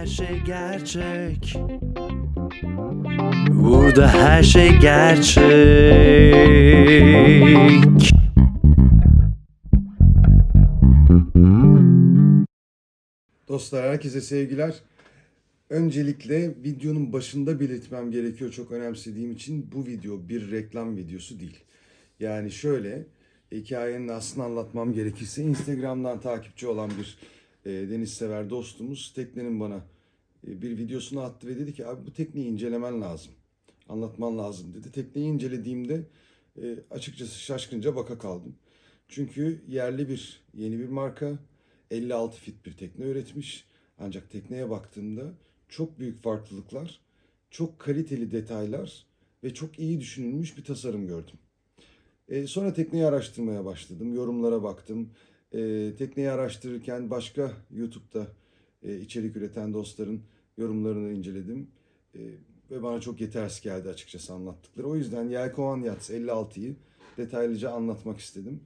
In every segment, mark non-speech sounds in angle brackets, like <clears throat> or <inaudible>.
her şey gerçek. Burada her şey gerçek. Dostlar herkese sevgiler. Öncelikle videonun başında belirtmem gerekiyor çok önemsediğim için bu video bir reklam videosu değil. Yani şöyle hikayenin aslını anlatmam gerekirse Instagram'dan takipçi olan bir e, deniz sever dostumuz teknenin bana e, bir videosunu attı ve dedi ki abi bu tekneyi incelemen lazım. Anlatman lazım dedi. Tekneyi incelediğimde e, açıkçası şaşkınca baka kaldım. Çünkü yerli bir yeni bir marka 56 fit bir tekne üretmiş. Ancak tekneye baktığımda çok büyük farklılıklar, çok kaliteli detaylar ve çok iyi düşünülmüş bir tasarım gördüm. E, sonra tekneyi araştırmaya başladım, yorumlara baktım. E, tekneyi araştırırken başka YouTube'da e, içerik üreten dostların yorumlarını inceledim. E, ve bana çok yetersiz geldi açıkçası anlattıkları. O yüzden Yelkovan Yachts 56'yı detaylıca anlatmak istedim.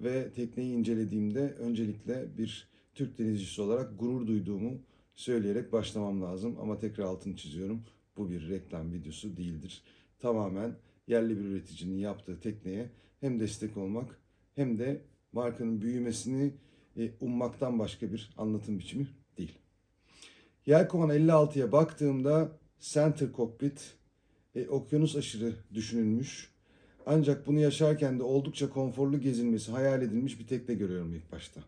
Ve tekneyi incelediğimde öncelikle bir Türk denizcisi olarak gurur duyduğumu söyleyerek başlamam lazım. Ama tekrar altını çiziyorum. Bu bir reklam videosu değildir. Tamamen yerli bir üreticinin yaptığı tekneye hem destek olmak hem de markanın büyümesini e, ummaktan başka bir anlatım biçimi değil. Yelkovan 56'ya baktığımda center cockpit e, okyanus aşırı düşünülmüş. Ancak bunu yaşarken de oldukça konforlu gezilmesi hayal edilmiş bir tekne görüyorum ilk başta.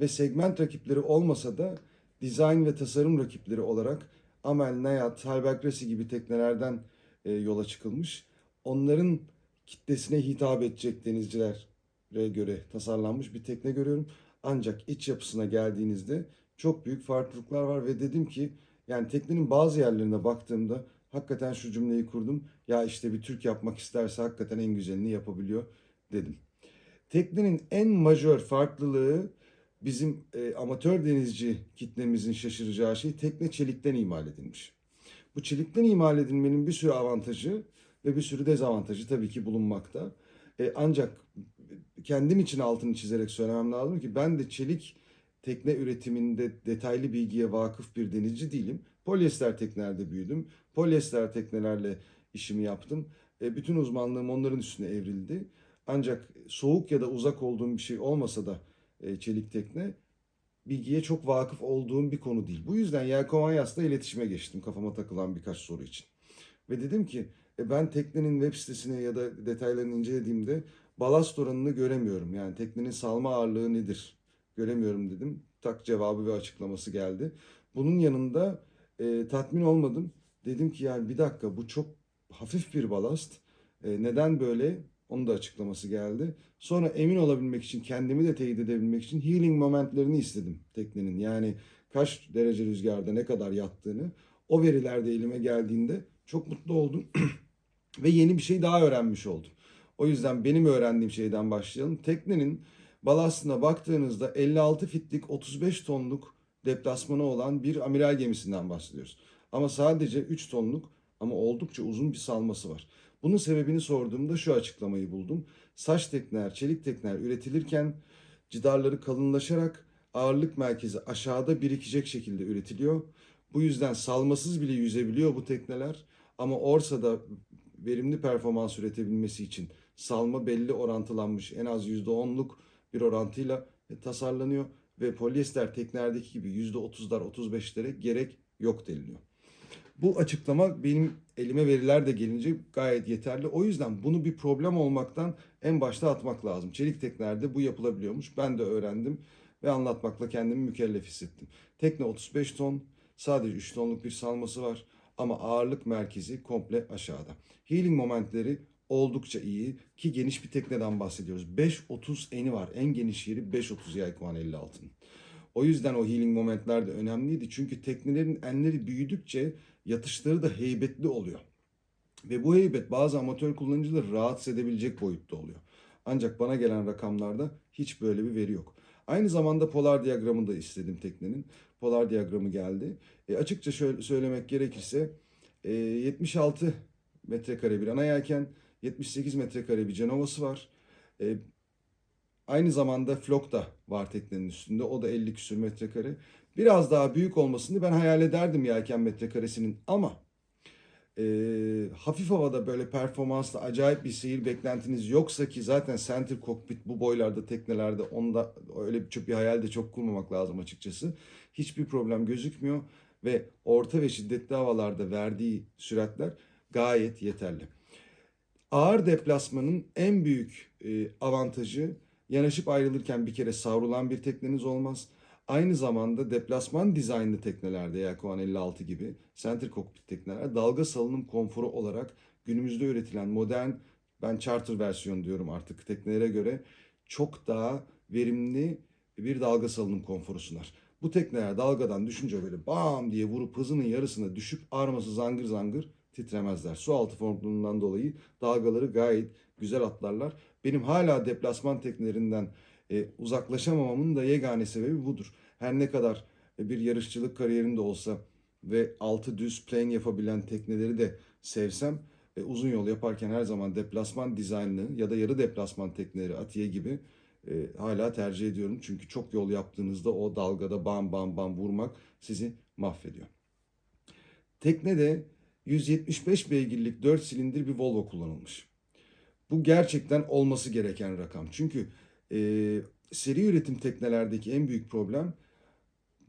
Ve segment rakipleri olmasa da dizayn ve tasarım rakipleri olarak Amel, Nayat, Halberg gibi teknelerden e, yola çıkılmış. Onların kitlesine hitap edecek denizcilere göre tasarlanmış bir tekne görüyorum. Ancak iç yapısına geldiğinizde çok büyük farklılıklar var ve dedim ki yani teknenin bazı yerlerine baktığımda hakikaten şu cümleyi kurdum. Ya işte bir Türk yapmak isterse hakikaten en güzelini yapabiliyor dedim. Teknenin en majör farklılığı bizim e, amatör denizci kitlemizin şaşıracağı şey tekne çelikten imal edilmiş. Bu çelikten imal edilmenin bir sürü avantajı ve bir sürü dezavantajı tabii ki bulunmakta. E, ancak kendim için altını çizerek söylemem lazım ki ben de çelik tekne üretiminde detaylı bilgiye vakıf bir denizci değilim. Polyester teknelerde büyüdüm. Polyester teknelerle işimi yaptım. E, bütün uzmanlığım onların üstüne evrildi. Ancak soğuk ya da uzak olduğum bir şey olmasa da e, çelik tekne bilgiye çok vakıf olduğum bir konu değil. Bu yüzden Yelkovan Yas'la iletişime geçtim kafama takılan birkaç soru için. Ve dedim ki e, ben teknenin web sitesine ya da detaylarını incelediğimde balast oranını göremiyorum. Yani teknenin salma ağırlığı nedir göremiyorum dedim. Tak cevabı ve açıklaması geldi. Bunun yanında e, tatmin olmadım. Dedim ki yani bir dakika bu çok hafif bir balast. E, neden böyle? Onun da açıklaması geldi. Sonra emin olabilmek için, kendimi de teyit edebilmek için healing momentlerini istedim teknenin. Yani kaç derece rüzgarda ne kadar yattığını. O veriler de elime geldiğinde çok mutlu oldum. <clears throat> Ve yeni bir şey daha öğrenmiş oldum. O yüzden benim öğrendiğim şeyden başlayalım. Teknenin balastına baktığınızda 56 fitlik 35 tonluk deplasmanı olan bir amiral gemisinden bahsediyoruz. Ama sadece 3 tonluk ama oldukça uzun bir salması var. Bunun sebebini sorduğumda şu açıklamayı buldum. Saç tekneler, çelik tekneler üretilirken cidarları kalınlaşarak ağırlık merkezi aşağıda birikecek şekilde üretiliyor. Bu yüzden salmasız bile yüzebiliyor bu tekneler. Ama orsada verimli performans üretebilmesi için salma belli orantılanmış en az %10'luk bir orantıyla tasarlanıyor ve polyester teknelerdeki gibi %30'lar 35'lere gerek yok deniliyor. Bu açıklama benim elime veriler de gelince gayet yeterli. O yüzden bunu bir problem olmaktan en başta atmak lazım. Çelik teknelerde bu yapılabiliyormuş. Ben de öğrendim ve anlatmakla kendimi mükellef hissettim. Tekne 35 ton, sadece 3 tonluk bir salması var ama ağırlık merkezi komple aşağıda. Healing momentleri oldukça iyi ki geniş bir tekneden bahsediyoruz. 5.30 eni var. En geniş yeri 5.30 Yelkovan 56'nın. O yüzden o healing momentler de önemliydi. Çünkü teknelerin enleri büyüdükçe yatışları da heybetli oluyor. Ve bu heybet bazı amatör kullanıcıları rahatsız edebilecek boyutta oluyor. Ancak bana gelen rakamlarda hiç böyle bir veri yok. Aynı zamanda polar diyagramı da istedim teknenin. Polar diyagramı geldi. E, açıkça şöyle söylemek gerekirse e, 76 metrekare bir ana yelken, 78 metrekare bir cenovası var. E, aynı zamanda flok da var teknenin üstünde. O da 50 küsür metrekare. Biraz daha büyük olmasını ben hayal ederdim yelken metrekaresinin ama e, hafif havada böyle performanslı acayip bir seyir beklentiniz yoksa ki zaten center cockpit bu boylarda teknelerde onda öyle bir, çok bir hayal de çok kurmamak lazım açıkçası. Hiçbir problem gözükmüyor ve orta ve şiddetli havalarda verdiği süratler gayet yeterli. Ağır deplasmanın en büyük e, avantajı yanaşıp ayrılırken bir kere savrulan bir tekneniz olmaz. Aynı zamanda deplasman dizaynlı teknelerde Yelkovan 56 gibi center cockpit tekneler dalga salınım konforu olarak günümüzde üretilen modern ben charter versiyon diyorum artık teknelere göre çok daha verimli bir dalga salınım konforu sunar. Bu tekneler dalgadan düşünce böyle bam diye vurup hızının yarısına düşüp arması zangır zangır titremezler. Su altı formluluğundan dolayı dalgaları gayet güzel atlarlar. Benim hala deplasman teknelerinden e, uzaklaşamamamın da yegane sebebi budur. Her ne kadar e, bir yarışçılık kariyerinde olsa ve altı düz plane yapabilen tekneleri de sevsem e, uzun yol yaparken her zaman deplasman dizaynlı ya da yarı deplasman tekneleri Atiye gibi e, hala tercih ediyorum. Çünkü çok yol yaptığınızda o dalgada bam bam bam vurmak sizi mahvediyor. Teknede 175 beygirlik 4 silindir bir Volvo kullanılmış. Bu gerçekten olması gereken rakam. Çünkü e, seri üretim teknelerdeki en büyük problem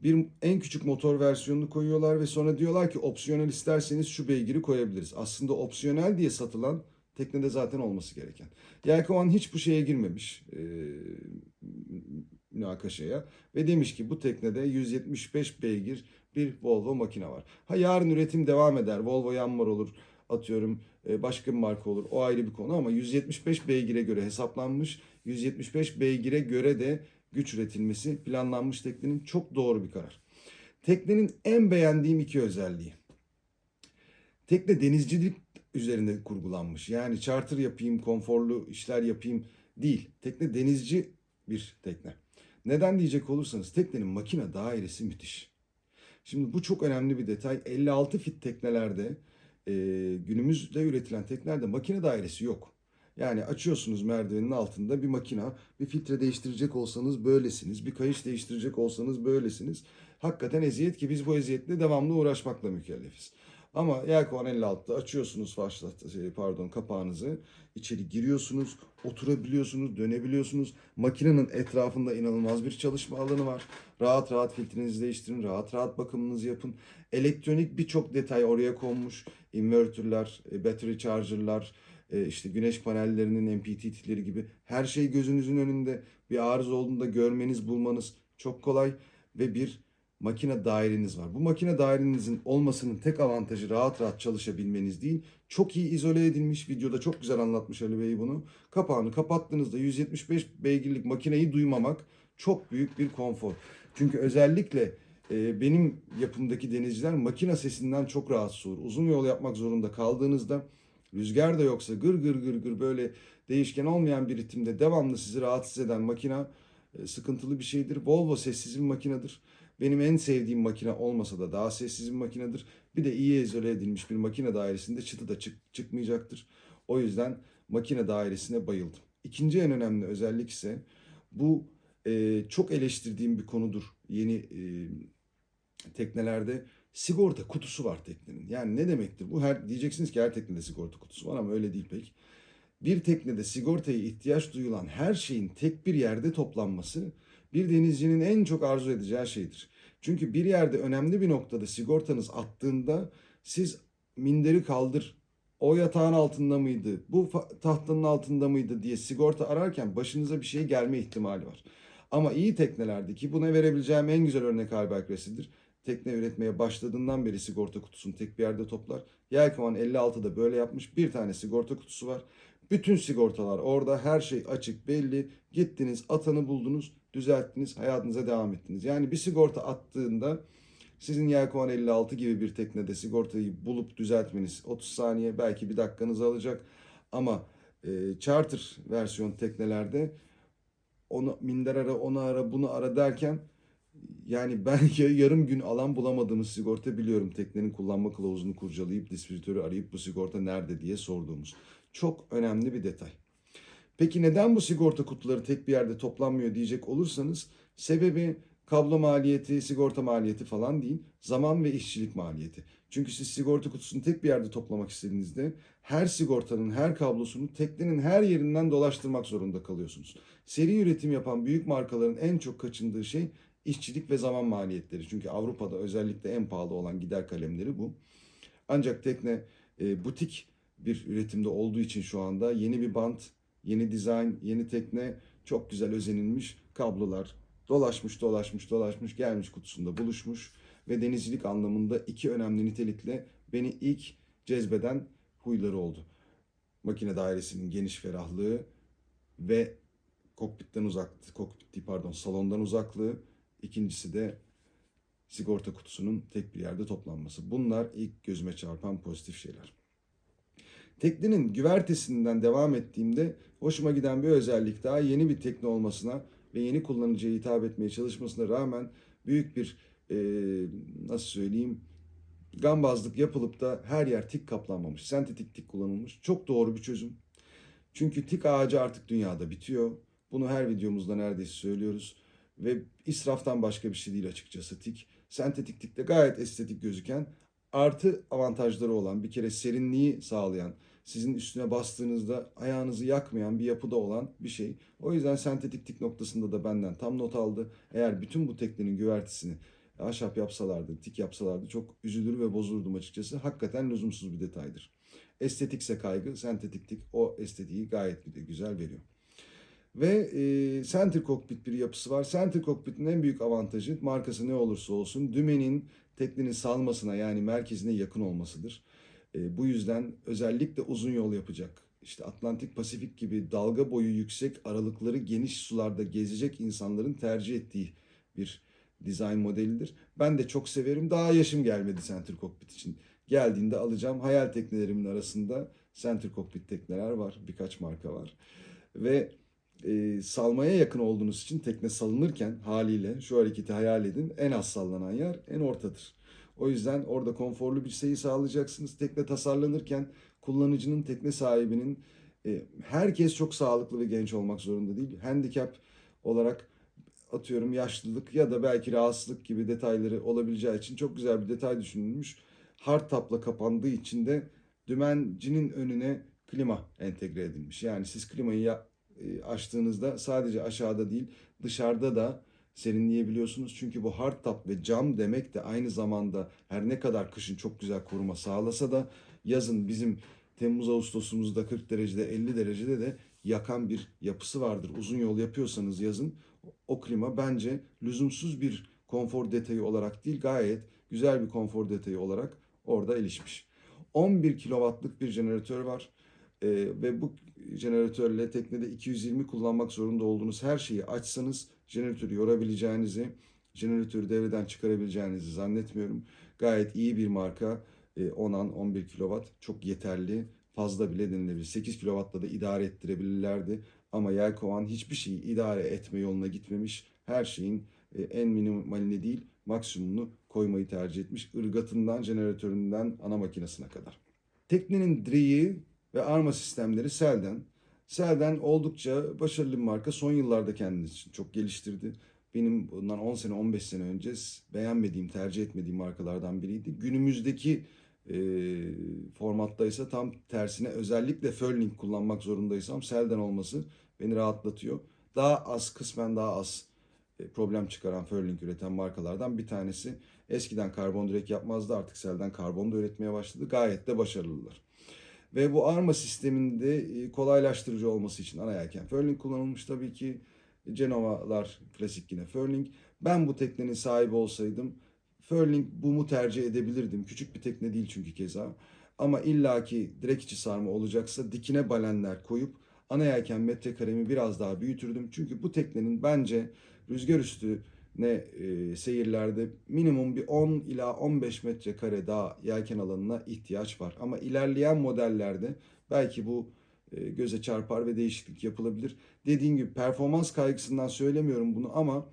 bir en küçük motor versiyonunu koyuyorlar ve sonra diyorlar ki opsiyonel isterseniz şu beygiri koyabiliriz. Aslında opsiyonel diye satılan teknede zaten olması gereken. Yelkovan hiç bu şeye girmemiş e, münakaşaya ve demiş ki bu teknede 175 beygir bir Volvo makine var. Ha yarın üretim devam eder. Volvo Yanmar olur atıyorum e, başka bir marka olur. O ayrı bir konu ama 175 beygire göre hesaplanmış. 175 beygire göre de güç üretilmesi planlanmış teknenin çok doğru bir karar. Teknenin en beğendiğim iki özelliği. Tekne denizcilik üzerinde kurgulanmış. Yani charter yapayım, konforlu işler yapayım değil. Tekne denizci bir tekne. Neden diyecek olursanız teknenin makine dairesi müthiş. Şimdi bu çok önemli bir detay. 56 fit teknelerde e, günümüzde üretilen teknelerde makine dairesi yok. Yani açıyorsunuz merdivenin altında bir makina, bir filtre değiştirecek olsanız böylesiniz, bir kayış değiştirecek olsanız böylesiniz. Hakikaten eziyet ki biz bu eziyetle devamlı uğraşmakla mükellefiz. Ama Yelkovan 56'da açıyorsunuz başlat, şey, pardon kapağınızı, içeri giriyorsunuz, oturabiliyorsunuz, dönebiliyorsunuz. Makinenin etrafında inanılmaz bir çalışma alanı var. Rahat rahat filtrenizi değiştirin, rahat rahat bakımınızı yapın. Elektronik birçok detay oraya konmuş. Inverterler, e, battery charger'lar, e, işte güneş panellerinin MPPT'leri gibi her şey gözünüzün önünde. Bir arıza olduğunda görmeniz, bulmanız çok kolay ve bir makine daireniz var. Bu makine dairenizin olmasının tek avantajı rahat rahat çalışabilmeniz değil. Çok iyi izole edilmiş. Videoda çok güzel anlatmış Ali Bey bunu. Kapağını kapattığınızda 175 beygirlik makineyi duymamak çok büyük bir konfor. Çünkü özellikle e, benim yapımdaki denizciler makine sesinden çok rahatsız olur. Uzun yol yapmak zorunda kaldığınızda rüzgar da yoksa gır gır gır gır böyle değişken olmayan bir ritimde devamlı sizi rahatsız eden makina e, sıkıntılı bir şeydir. Volvo sessiz bir makinedir. Benim en sevdiğim makine olmasa da daha sessiz bir makinedir. Bir de iyi izole edilmiş bir makine dairesinde çıtı da çık, çıkmayacaktır. O yüzden makine dairesine bayıldım. İkinci en önemli özellik ise bu e, çok eleştirdiğim bir konudur yeni e, teknelerde. Sigorta kutusu var teknenin. Yani ne demektir bu? Her diyeceksiniz ki her teknede sigorta kutusu var ama öyle değil pek. Bir teknede sigortaya ihtiyaç duyulan her şeyin tek bir yerde toplanması bir denizcinin en çok arzu edeceği şeydir. Çünkü bir yerde önemli bir noktada sigortanız attığında siz minderi kaldır, o yatağın altında mıydı, bu tahtanın altında mıydı diye sigorta ararken başınıza bir şey gelme ihtimali var. Ama iyi teknelerdeki buna verebileceğim en güzel örnek Gress'dir. Tekne üretmeye başladığından beri sigorta kutusunu tek bir yerde toplar. Yelkovan 56'da böyle yapmış. Bir tane sigorta kutusu var. Bütün sigortalar orada her şey açık belli. Gittiniz atanı buldunuz düzelttiniz hayatınıza devam ettiniz. Yani bir sigorta attığında sizin Yelkovan 56 gibi bir teknede sigortayı bulup düzeltmeniz 30 saniye belki bir dakikanızı alacak. Ama e, charter versiyon teknelerde onu minder ara onu ara bunu ara derken yani ben <laughs> yarım gün alan bulamadığımız sigorta biliyorum teknenin kullanma kılavuzunu kurcalayıp distribütörü arayıp bu sigorta nerede diye sorduğumuz. Çok önemli bir detay. Peki neden bu sigorta kutuları tek bir yerde toplanmıyor diyecek olursanız sebebi kablo maliyeti, sigorta maliyeti falan değil. Zaman ve işçilik maliyeti. Çünkü siz sigorta kutusunu tek bir yerde toplamak istediğinizde her sigortanın her kablosunu teknenin her yerinden dolaştırmak zorunda kalıyorsunuz. Seri üretim yapan büyük markaların en çok kaçındığı şey işçilik ve zaman maliyetleri. Çünkü Avrupa'da özellikle en pahalı olan gider kalemleri bu. Ancak tekne e, butik bir üretimde olduğu için şu anda yeni bir bant, yeni dizayn, yeni tekne çok güzel özenilmiş kablolar dolaşmış dolaşmış dolaşmış gelmiş kutusunda buluşmuş ve denizcilik anlamında iki önemli nitelikle beni ilk cezbeden huyları oldu. Makine dairesinin geniş ferahlığı ve kokpitten uzak, kokpit değil, pardon salondan uzaklığı. İkincisi de sigorta kutusunun tek bir yerde toplanması. Bunlar ilk gözüme çarpan pozitif şeyler. Teknenin güvertesinden devam ettiğimde hoşuma giden bir özellik daha yeni bir tekne olmasına ve yeni kullanıcıya hitap etmeye çalışmasına rağmen büyük bir e, nasıl söyleyeyim gambazlık yapılıp da her yer tik kaplanmamış. Sentetik tik kullanılmış. Çok doğru bir çözüm. Çünkü tik ağacı artık dünyada bitiyor. Bunu her videomuzda neredeyse söylüyoruz. Ve israftan başka bir şey değil açıkçası tik. Sentetik tikte gayet estetik gözüken artı avantajları olan bir kere serinliği sağlayan sizin üstüne bastığınızda ayağınızı yakmayan bir yapıda olan bir şey. O yüzden sentetik tik noktasında da benden tam not aldı. Eğer bütün bu teknenin güvertesini ahşap yapsalardı, tik yapsalardı çok üzülür ve bozulurdum açıkçası. Hakikaten lüzumsuz bir detaydır. Estetikse kaygı, sentetik tik o estetiği gayet bir de güzel veriyor. Ve e, center cockpit bir yapısı var. Center cockpit'in en büyük avantajı markası ne olursa olsun dümenin teknenin salmasına yani merkezine yakın olmasıdır. E, bu yüzden özellikle uzun yol yapacak işte Atlantik Pasifik gibi dalga boyu yüksek aralıkları geniş sularda gezecek insanların tercih ettiği bir dizayn modelidir. Ben de çok severim. Daha yaşım gelmedi Center Cockpit için. Geldiğinde alacağım. Hayal teknelerimin arasında Center Cockpit tekneler var. Birkaç marka var. Ve e, salmaya yakın olduğunuz için tekne salınırken haliyle şu hareketi hayal edin. En az sallanan yer en ortadır. O yüzden orada konforlu bir seyir sağlayacaksınız. Tekne tasarlanırken kullanıcının, tekne sahibinin e, herkes çok sağlıklı ve genç olmak zorunda değil. Handicap olarak atıyorum yaşlılık ya da belki rahatsızlık gibi detayları olabileceği için çok güzel bir detay düşünülmüş. Hard tapla kapandığı için de dümencinin önüne klima entegre edilmiş. Yani siz klimayı e, açtığınızda sadece aşağıda değil dışarıda da serinleyebiliyorsunuz. Çünkü bu hard top ve cam demek de aynı zamanda her ne kadar kışın çok güzel koruma sağlasa da yazın bizim Temmuz Ağustos'umuzda 40 derecede 50 derecede de yakan bir yapısı vardır. Uzun yol yapıyorsanız yazın o klima bence lüzumsuz bir konfor detayı olarak değil gayet güzel bir konfor detayı olarak orada ilişmiş. 11 kW'lık bir jeneratör var. Ee, ve bu jeneratörle teknede 220 kullanmak zorunda olduğunuz her şeyi açsanız jeneratörü yorabileceğinizi, jeneratörü devreden çıkarabileceğinizi zannetmiyorum. Gayet iyi bir marka. E, 10 an 11 kW çok yeterli. Fazla bile denilebilir. 8 kW'la da idare ettirebilirlerdi. Ama Yelkovan hiçbir şeyi idare etme yoluna gitmemiş. Her şeyin e, en minimalini değil maksimumunu koymayı tercih etmiş. Irgatından, jeneratöründen ana makinesine kadar. Teknenin direği ve arma sistemleri Selden. Selden oldukça başarılı bir marka. Son yıllarda kendini çok geliştirdi. Benim bundan 10 sene 15 sene önce beğenmediğim, tercih etmediğim markalardan biriydi. Günümüzdeki e, formattaysa tam tersine özellikle Furling kullanmak zorundaysam Selden olması beni rahatlatıyor. Daha az, kısmen daha az e, problem çıkaran Furling üreten markalardan bir tanesi. Eskiden karbon direkt yapmazdı artık Selden karbon da üretmeye başladı. Gayet de başarılılar. Ve bu arma sisteminde e, kolaylaştırıcı olması için ana yelken furling kullanılmış tabii ki. Cenova'lar klasik yine furling. Ben bu teknenin sahibi olsaydım furling bumu tercih edebilirdim. Küçük bir tekne değil çünkü keza. Ama illaki direk içi sarma olacaksa dikine balenler koyup ana yelken metrekaremi biraz daha büyütürdüm. Çünkü bu teknenin bence rüzgar üstü ne e, seyirlerde minimum bir 10 ila 15 metrekare daha yelken alanına ihtiyaç var. Ama ilerleyen modellerde belki bu e, göze çarpar ve değişiklik yapılabilir. Dediğim gibi performans kaygısından söylemiyorum bunu ama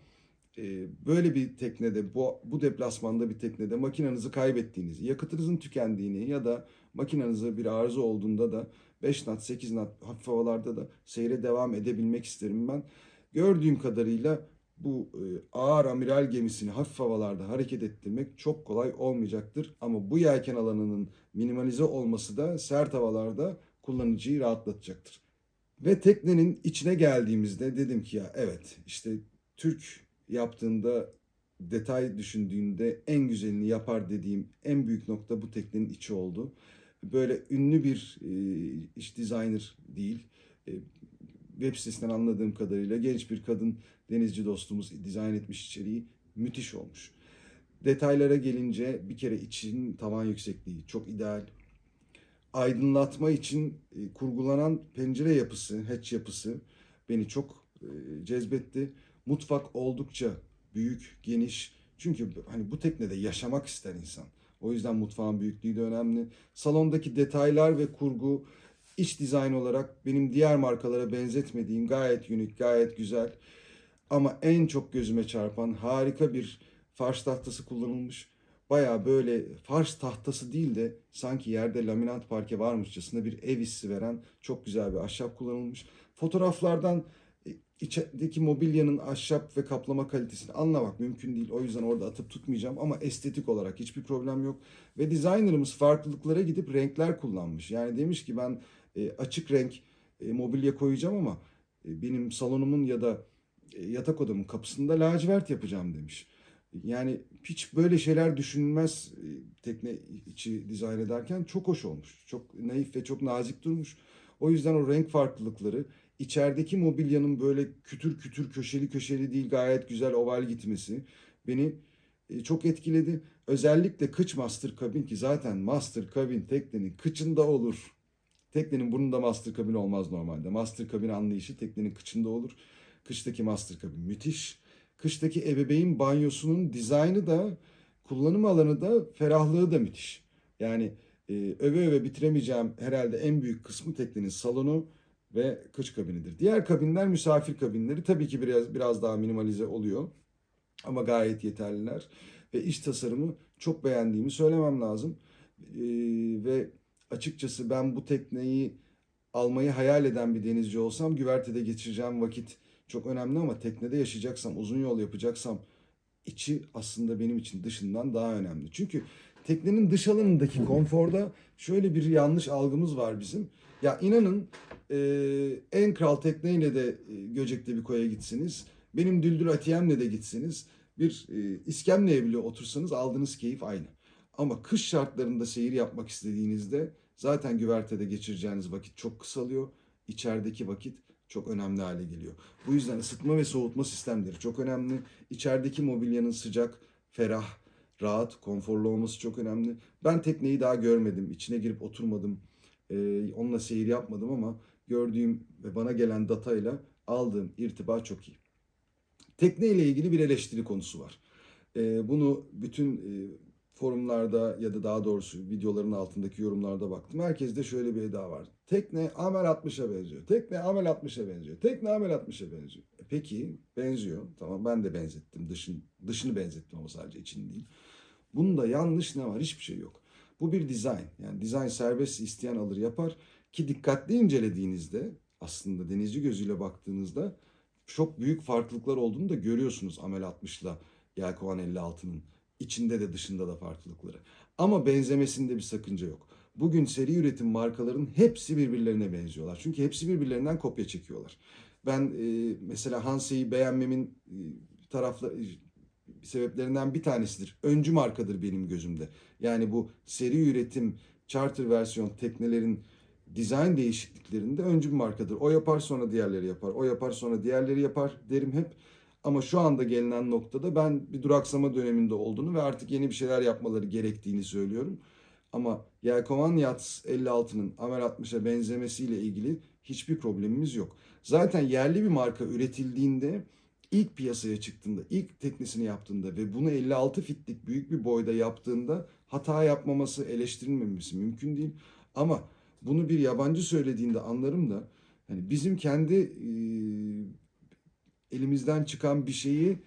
e, böyle bir teknede bu, bu deplasmanda bir teknede makinenizi kaybettiğinizi, yakıtınızın tükendiğini ya da makinenize bir arıza olduğunda da 5 knot 8 knot hafif havalarda da seyre devam edebilmek isterim ben. Gördüğüm kadarıyla bu e, ağır amiral gemisini hafif havalarda hareket ettirmek çok kolay olmayacaktır. Ama bu yelken alanının minimalize olması da sert havalarda kullanıcıyı rahatlatacaktır. Ve teknenin içine geldiğimizde dedim ki ya evet işte Türk yaptığında detay düşündüğünde en güzelini yapar dediğim en büyük nokta bu teknenin içi oldu. Böyle ünlü bir e, iş designer değil. E, web sitesinden anladığım kadarıyla genç bir kadın denizci dostumuz dizayn etmiş içeriği müthiş olmuş. Detaylara gelince bir kere için tavan yüksekliği çok ideal. Aydınlatma için e, kurgulanan pencere yapısı, hatch yapısı beni çok e, cezbetti. Mutfak oldukça büyük, geniş. Çünkü hani bu teknede yaşamak ister insan. O yüzden mutfağın büyüklüğü de önemli. Salondaki detaylar ve kurgu iç dizayn olarak benim diğer markalara benzetmediğim gayet unik, gayet güzel. Ama en çok gözüme çarpan harika bir farş tahtası kullanılmış. Baya böyle farş tahtası değil de sanki yerde laminat parke varmışçasına bir ev hissi veren çok güzel bir ahşap kullanılmış. Fotoğraflardan e, içerideki mobilyanın ahşap ve kaplama kalitesini anlamak mümkün değil. O yüzden orada atıp tutmayacağım ama estetik olarak hiçbir problem yok. Ve designerımız farklılıklara gidip renkler kullanmış. Yani demiş ki ben e, açık renk e, mobilya koyacağım ama e, benim salonumun ya da yatak odamın kapısında lacivert yapacağım demiş. Yani hiç böyle şeyler düşünülmez e, tekne içi dizayn ederken çok hoş olmuş. Çok naif ve çok nazik durmuş. O yüzden o renk farklılıkları içerideki mobilyanın böyle kütür kütür köşeli köşeli değil gayet güzel oval gitmesi beni çok etkiledi. Özellikle kıç master kabin ki zaten master kabin teknenin kıçında olur. Teknenin burnunda master kabin olmaz normalde. Master kabin anlayışı teknenin kıçında olur. Kıştaki master kabin müthiş. Kıştaki ebeveyn banyosunun dizaynı da kullanım alanı da ferahlığı da müthiş. Yani e, öve öve bitiremeyeceğim herhalde en büyük kısmı teknenin salonu ve kış kabinidir. Diğer kabinler misafir kabinleri tabii ki biraz biraz daha minimalize oluyor. Ama gayet yeterliler ve iç tasarımı çok beğendiğimi söylemem lazım. E, ve açıkçası ben bu tekneyi almayı hayal eden bir denizci olsam güvertede geçireceğim vakit çok önemli ama teknede yaşayacaksam, uzun yol yapacaksam içi aslında benim için dışından daha önemli. Çünkü teknenin dış alanındaki konforda şöyle bir yanlış algımız var bizim. Ya inanın e, en kral tekneyle de e, Göcek'te bir koya gitsiniz. Benim Düldül Atiyem'le de gitsiniz. Bir e, iskemleye bile otursanız aldığınız keyif aynı. Ama kış şartlarında seyir yapmak istediğinizde zaten güvertede geçireceğiniz vakit çok kısalıyor. İçerideki vakit çok önemli hale geliyor. Bu yüzden ısıtma ve soğutma sistemleri çok önemli. İçerideki mobilyanın sıcak, ferah, rahat, konforlu olması çok önemli. Ben tekneyi daha görmedim. İçine girip oturmadım. Ee, onunla seyir yapmadım ama gördüğüm ve bana gelen datayla aldığım irtiba çok iyi. Tekne ile ilgili bir eleştiri konusu var. Ee, bunu bütün e, forumlarda ya da daha doğrusu videoların altındaki yorumlarda baktım. Herkeste şöyle bir eda var. Tekne Amel 60'a benziyor. Tekne Amel 60'a benziyor. Tekne Amel 60'a benziyor. E peki benziyor. Tamam ben de benzettim. Dışın, dışını benzettim ama sadece içini değil. Bunda yanlış ne var? Hiçbir şey yok. Bu bir dizayn. Yani dizayn serbest isteyen alır yapar. Ki dikkatli incelediğinizde aslında denizci gözüyle baktığınızda çok büyük farklılıklar olduğunu da görüyorsunuz Amel 60 ile Yelkovan 56'nın içinde de dışında da farklılıkları. Ama benzemesinde bir sakınca yok. Bugün seri üretim markaların hepsi birbirlerine benziyorlar. Çünkü hepsi birbirlerinden kopya çekiyorlar. Ben e, mesela Hanse'yi beğenmemin e, tarafla e, sebeplerinden bir tanesidir. Öncü markadır benim gözümde. Yani bu seri üretim charter versiyon teknelerin dizayn değişikliklerinde öncü bir markadır. O yapar sonra diğerleri yapar. O yapar sonra diğerleri yapar derim hep. Ama şu anda gelinen noktada ben bir duraksama döneminde olduğunu ve artık yeni bir şeyler yapmaları gerektiğini söylüyorum. Ama Yelkovan Yachts 56'nın Amer 60'a benzemesiyle ilgili hiçbir problemimiz yok. Zaten yerli bir marka üretildiğinde ilk piyasaya çıktığında, ilk teknesini yaptığında ve bunu 56 fitlik büyük bir boyda yaptığında hata yapmaması, eleştirilmemesi mümkün değil. Ama bunu bir yabancı söylediğinde anlarım da hani bizim kendi e, elimizden çıkan bir şeyi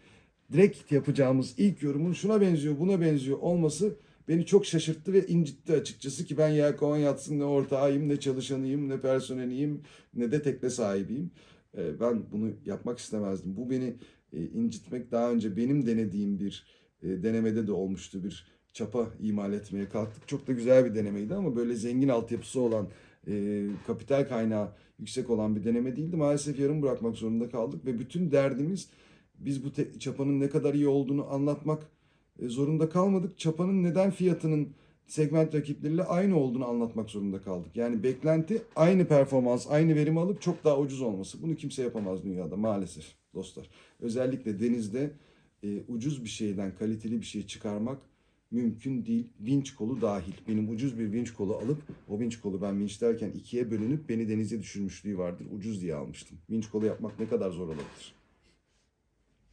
direkt yapacağımız ilk yorumun şuna benziyor, buna benziyor olması beni çok şaşırttı ve incitti açıkçası ki ben Yelkovan Yatsın ne ortağıyım, ne çalışanıyım, ne personeliyim, ne de tekne sahibiyim. Ee, Ben bunu yapmak istemezdim. Bu beni e, incitmek daha önce benim denediğim bir e, denemede de olmuştu. Bir çapa imal etmeye kalktık. Çok da güzel bir denemeydi ama böyle zengin altyapısı olan, e, kapital kaynağı yüksek olan bir deneme değildi. Maalesef yarım bırakmak zorunda kaldık ve bütün derdimiz biz bu te- çapanın ne kadar iyi olduğunu anlatmak e, zorunda kalmadık. Çapanın neden fiyatının segment rakipleriyle aynı olduğunu anlatmak zorunda kaldık. Yani beklenti aynı performans, aynı verimi alıp çok daha ucuz olması. Bunu kimse yapamaz dünyada maalesef dostlar. Özellikle denizde e, ucuz bir şeyden kaliteli bir şey çıkarmak mümkün değil. Vinç kolu dahil. Benim ucuz bir vinç kolu alıp o vinç kolu ben vinç derken ikiye bölünüp beni denize düşürmüşlüğü vardır. Ucuz diye almıştım. Vinç kolu yapmak ne kadar zor olabilir?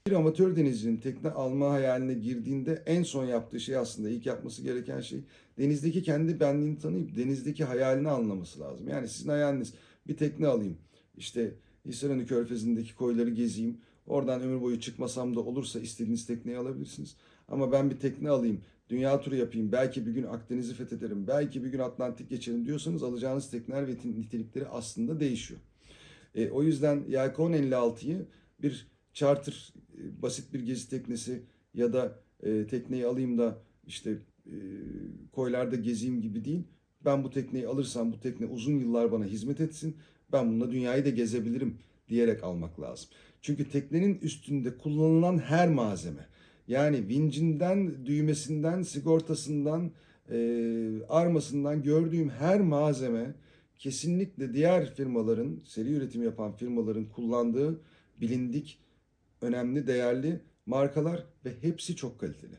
Bir amatör denizcinin tekne alma hayaline girdiğinde en son yaptığı şey aslında ilk yapması gereken şey denizdeki kendi benliğini tanıyıp denizdeki hayalini anlaması lazım. Yani sizin hayaliniz bir tekne alayım. İşte Hisarönü Körfezi'ndeki koyları gezeyim. Oradan ömür boyu çıkmasam da olursa istediğiniz tekneyi alabilirsiniz. Ama ben bir tekne alayım, dünya turu yapayım, belki bir gün Akdeniz'i fethederim, belki bir gün Atlantik geçerim diyorsanız alacağınız tekneler ve nitelikleri aslında değişiyor. E, o yüzden Yelkon 56'yı bir charter, e, basit bir gezi teknesi ya da e, tekneyi alayım da işte e, koylarda gezeyim gibi değil. Ben bu tekneyi alırsam bu tekne uzun yıllar bana hizmet etsin. Ben bununla dünyayı da gezebilirim diyerek almak lazım. Çünkü teknenin üstünde kullanılan her malzeme yani vincinden, düğmesinden, sigortasından, e, armasından gördüğüm her malzeme kesinlikle diğer firmaların, seri üretim yapan firmaların kullandığı bilindik, önemli, değerli markalar ve hepsi çok kaliteli.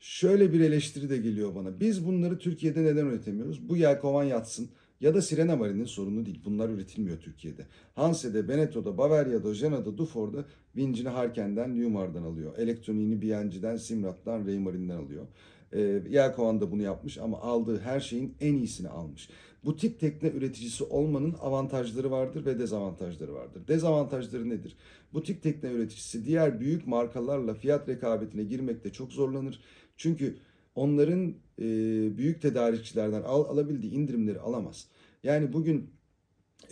Şöyle bir eleştiri de geliyor bana. Biz bunları Türkiye'de neden üretemiyoruz? Bu Yelkovan yatsın ya da Sirena Marine'in sorunu değil. Bunlar üretilmiyor Türkiye'de. Hanse'de, Benetto'da, Bavaria'da, Jena'da, Dufour'da vincini Harken'den, Newmar'dan alıyor. Elektroniğini B&G'den, Simrat'tan, Raymarine'den alıyor. Ee, Yelkovan da bunu yapmış ama aldığı her şeyin en iyisini almış. Butik tekne üreticisi olmanın avantajları vardır ve dezavantajları vardır. Dezavantajları nedir? Butik tekne üreticisi diğer büyük markalarla fiyat rekabetine girmekte çok zorlanır. Çünkü onların e, büyük tedarikçilerden al, alabildiği indirimleri alamaz. Yani bugün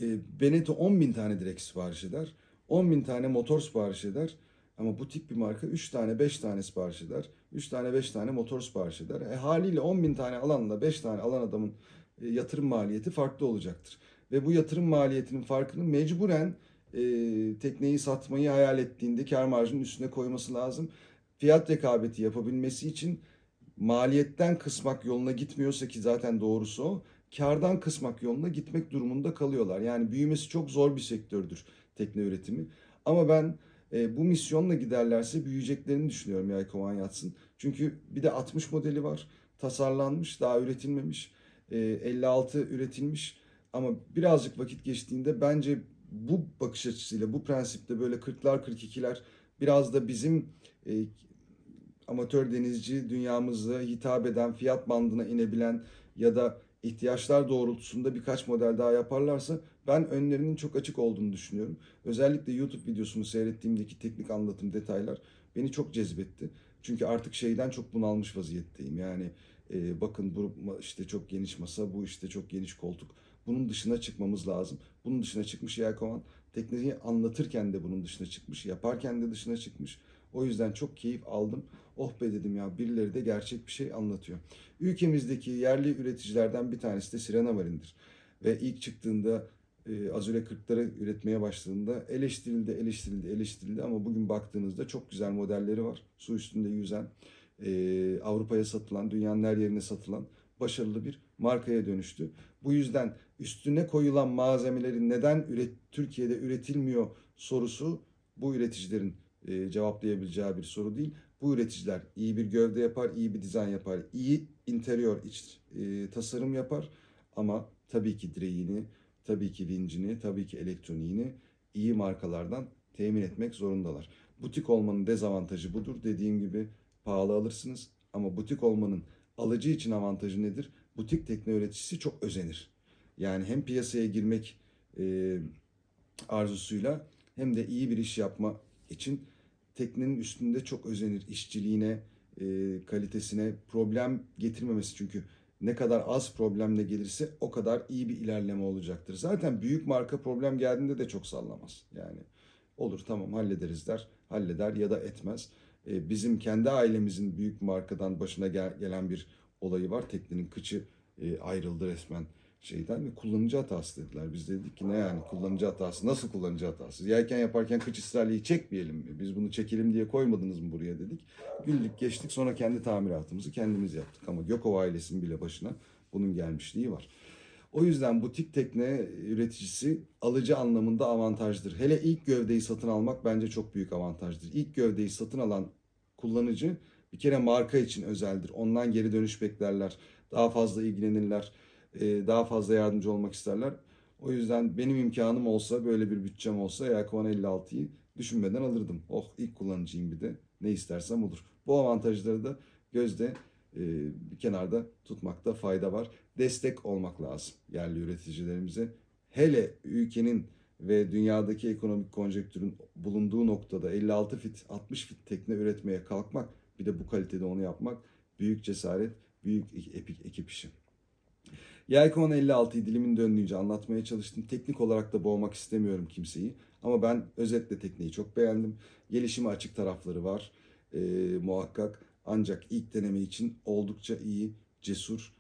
e, Beneteau 10 bin tane direkt sipariş eder. 10 bin tane motor sipariş eder. Ama butik bir marka 3 tane 5 tane sipariş eder. 3 tane 5 tane motor sipariş eder. E, haliyle 10 bin tane alanla 5 tane alan adamın e, yatırım maliyeti farklı olacaktır. Ve bu yatırım maliyetinin farkını mecburen e, tekneyi satmayı hayal ettiğinde kar marjının üstüne koyması lazım. Fiyat rekabeti yapabilmesi için maliyetten kısmak yoluna gitmiyorsa ki zaten doğrusu o, kardan kısmak yoluna gitmek durumunda kalıyorlar. Yani büyümesi çok zor bir sektördür tekne üretimi. Ama ben e, bu misyonla giderlerse büyüyeceklerini düşünüyorum Yelkovan Yatsın. Çünkü bir de 60 modeli var. Tasarlanmış, daha üretilmemiş. E, 56 üretilmiş. Ama birazcık vakit geçtiğinde bence bu bakış açısıyla, bu prensipte böyle 40'lar 42'ler biraz da bizim e, amatör denizci dünyamızda hitap eden, fiyat bandına inebilen ya da ihtiyaçlar doğrultusunda birkaç model daha yaparlarsa ben önlerinin çok açık olduğunu düşünüyorum. Özellikle YouTube videosunu seyrettiğimdeki teknik anlatım detaylar beni çok cezbetti. Çünkü artık şeyden çok bunalmış vaziyetteyim. Yani e, bakın bu işte çok geniş masa, bu işte çok geniş koltuk. Bunun dışına çıkmamız lazım. Bunun dışına çıkmış Yelkovan. Tekneyi anlatırken de bunun dışına çıkmış, yaparken de dışına çıkmış. O yüzden çok keyif aldım. Oh be dedim ya birileri de gerçek bir şey anlatıyor. Ülkemizdeki yerli üreticilerden bir tanesi de Sirena Marine'dir. Ve ilk çıktığında e, Azure 40'ları üretmeye başladığında eleştirildi, eleştirildi, eleştirildi ama bugün baktığınızda çok güzel modelleri var. Su üstünde yüzen, e, Avrupa'ya satılan, dünyanın her yerine satılan başarılı bir markaya dönüştü. Bu yüzden üstüne koyulan malzemelerin neden üret, Türkiye'de üretilmiyor sorusu bu üreticilerin e, cevaplayabileceği bir soru değil. Bu üreticiler iyi bir gövde yapar, iyi bir dizayn yapar, iyi interior iç e, tasarım yapar ama tabii ki direğini, tabii ki vincini, tabii ki elektroniğini iyi markalardan temin etmek zorundalar. Butik olmanın dezavantajı budur. Dediğim gibi pahalı alırsınız ama butik olmanın alıcı için avantajı nedir? Butik tekne üreticisi çok özenir. Yani hem piyasaya girmek e, arzusuyla hem de iyi bir iş yapma için teknenin üstünde çok özenir. İşçiliğine, e, kalitesine problem getirmemesi çünkü ne kadar az problemle gelirse o kadar iyi bir ilerleme olacaktır. Zaten büyük marka problem geldiğinde de çok sallamaz. Yani olur tamam hallederiz der. Halleder ya da etmez. E, bizim kendi ailemizin büyük markadan başına gel- gelen bir olayı var. Teknenin kıçı e, ayrıldı resmen şeyden ve kullanıcı hatası dediler. Biz de dedik ki ne yani kullanıcı hatası nasıl kullanıcı hatası? Yelken yaparken kıç ısrarlıyı çekmeyelim mi? Biz bunu çekelim diye koymadınız mı buraya dedik. Güldük geçtik sonra kendi tamiratımızı kendimiz yaptık. Ama Gökova ailesinin bile başına bunun gelmişliği var. O yüzden butik tekne üreticisi alıcı anlamında avantajdır. Hele ilk gövdeyi satın almak bence çok büyük avantajdır. İlk gövdeyi satın alan kullanıcı bir kere marka için özeldir. Ondan geri dönüş beklerler. Daha fazla ilgilenirler. E, Daha fazla yardımcı olmak isterler. O yüzden benim imkanım olsa böyle bir bütçem olsa Yelkovan 56'yı düşünmeden alırdım. Oh ilk kullanıcıyım bir de ne istersem olur. Bu avantajları da gözde e, bir kenarda tutmakta fayda var. Destek olmak lazım yerli üreticilerimize. Hele ülkenin ve dünyadaki ekonomik konjektürün bulunduğu noktada 56 fit, 60 fit tekne üretmeye kalkmak, bir de bu kalitede onu yapmak büyük cesaret, büyük epik ekip işi. Yelkovan 56'yı dilimin döndüğünce anlatmaya çalıştım. Teknik olarak da boğmak istemiyorum kimseyi. Ama ben özetle tekneyi çok beğendim. Gelişime açık tarafları var e, muhakkak. Ancak ilk deneme için oldukça iyi, cesur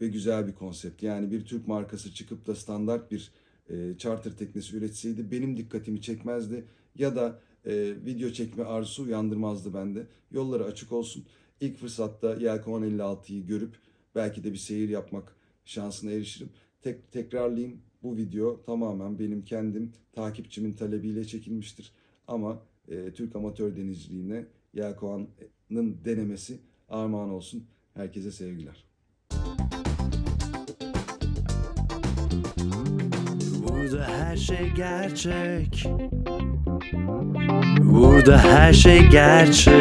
ve güzel bir konsept. Yani bir Türk markası çıkıp da standart bir e, charter teknesi üretseydi benim dikkatimi çekmezdi. Ya da e, video çekme arzusu uyandırmazdı bende. Yolları açık olsun. İlk fırsatta Yelkovan 56'yı görüp belki de bir seyir yapmak şansına erişirim. Tek, tekrarlayayım bu video tamamen benim kendim takipçimin talebiyle çekilmiştir. Ama e, Türk amatör denizciliğine Yelkovan'ın denemesi armağan olsun. Herkese sevgiler. Burada her şey gerçek Burada her şey gerçek